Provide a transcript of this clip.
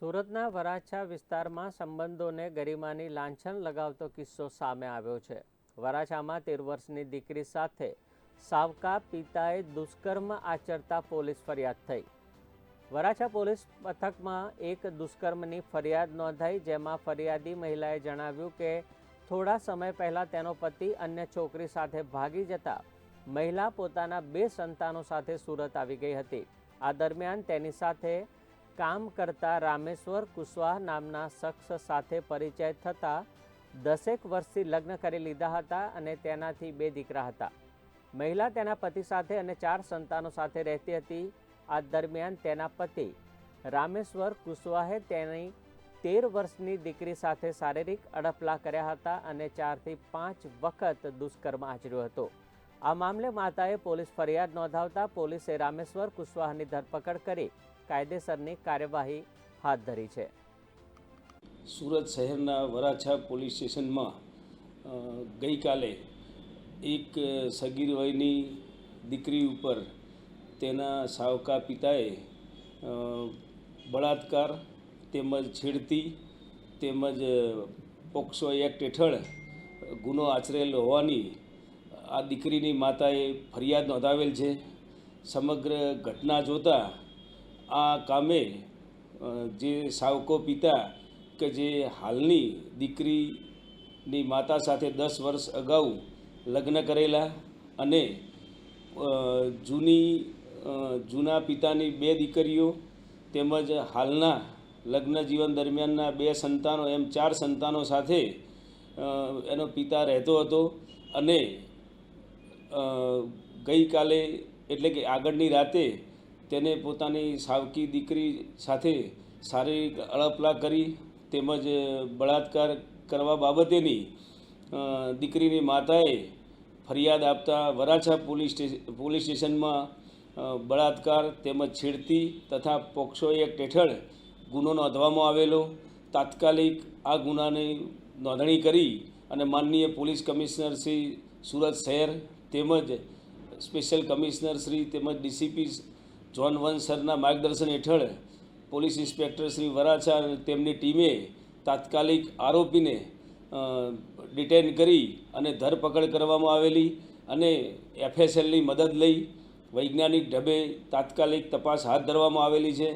સુરતના વરાછા વિસ્તારમાં સંબંધોને ગરિમાની લાંછન લગાવતો કિસ્સો સામે આવ્યો છે. વરાછામાં તેર વર્ષની દીકરી સાથે સાવકા પિતાએ દુષ્કર્મ આચરતા પોલીસ ફરિયાદ થઈ. વરાછા પોલીસ મથકમાં એક દુષ્કર્મની ફરિયાદ નોંધાઈ, જેમાં ફરિયાદી મહિલાએ જણાવ્યું કે થોડા સમય પહેલાં તેનો પતિ અન્ય છોકરી સાથે ભાગી જતા મહિલા પોતાના બે સંતાનો સાથે સુરત આવી ગઈ હતી. આ દરમિયાન તેની સાથે કામ કરતા રામેશ્વર કુશવાહ નામના શખ્સ સાથે પરિચય થતાં દસેક વર્ષથી લગ્ન કરી લીધા હતા અને તેનાથી બે દીકરા હતા. મહિલા તેના પતિ સાથે અને ચાર સંતાનો સાથે રહેતી હતી. આ દરમિયાન તેના પતિ રામેશ્વર કુશવાહે તેની તેર વર્ષની દીકરી સાથે શારીરિક અડપલા કર્યા હતા અને ચારથી પાંચ વખત દુષ્કર્મ આચર્યો હતો. આ મામલે માતાએ પોલીસ ફરિયાદ નોંધાવતા પોલીસે રામેશ્વર કુશવાહની ધરપકડ કરી કાયદેસરની કાર્યવાહી હાથ ધરી છે. સુરત શહેરના વરાછા પોલીસ સ્ટેશનમાં ગઈકાલે એક સગીર વયની દીકરી ઉપર તેના સાવકા પિતાએ બળાત્કાર તેમજ છેડતી તેમજ પોક્સો એક્ટ હેઠળ ગુનો આચરેલ હોવાની આ દીકરીની માતાએ ફરિયાદ નોંધાવેલ છે. સમગ્ર ઘટના જોતાં આ કામે જે સાવકો પિતા કે જે હાલની દીકરીની માતા સાથે દસ વર્ષ અગાઉ લગ્ન કરેલા અને જૂની જૂના પિતાની બે દીકરીઓ તેમજ હાલના લગ્ન જીવન દરમિયાનના બે સંતાનો, એમ ચાર સંતાનો સાથે એનો પિતા રહેતો હતો અને ગઈકાલે એટલે કે આગળની રાતે તેને પોતાની સાવકી દીકરી સાથે શારીરિક અળપલા કરી તેમજ બળાત્કાર કરવા બાબતેની દીકરીની માતાએ ફરિયાદ આપતા વરાછા પોલીસ સ્ટેશન પોલીસ સ્ટેશનમાં બળાત્કાર તેમજ છેડતી તથા પોક્સો એક્ટ હેઠળ ગુનો નોંધવામાં આવેલો. તાત્કાલિક આ ગુનાની નોંધણી કરી અને માનનીય પોલીસ કમિશનર શ્રી સુરત શહેર તેમજ સ્પેશિયલ કમિશનર શ્રી તેમજ ડીસીપી જોન વન સરના માર્ગદર્શન હેઠળ પોલીસ ઇન્સ્પેક્ટર શ્રી વરાછા તેમની ટીમે તાત્કાલિક આરોપીને ડિટેન કરી અને ધરપકડ કરવામાં આવેલી અને એફએસએલની મદદ લઈ વૈજ્ઞાનિક ઢબે તાત્કાલિક તપાસ હાથ ધરવામાં આવેલી છે.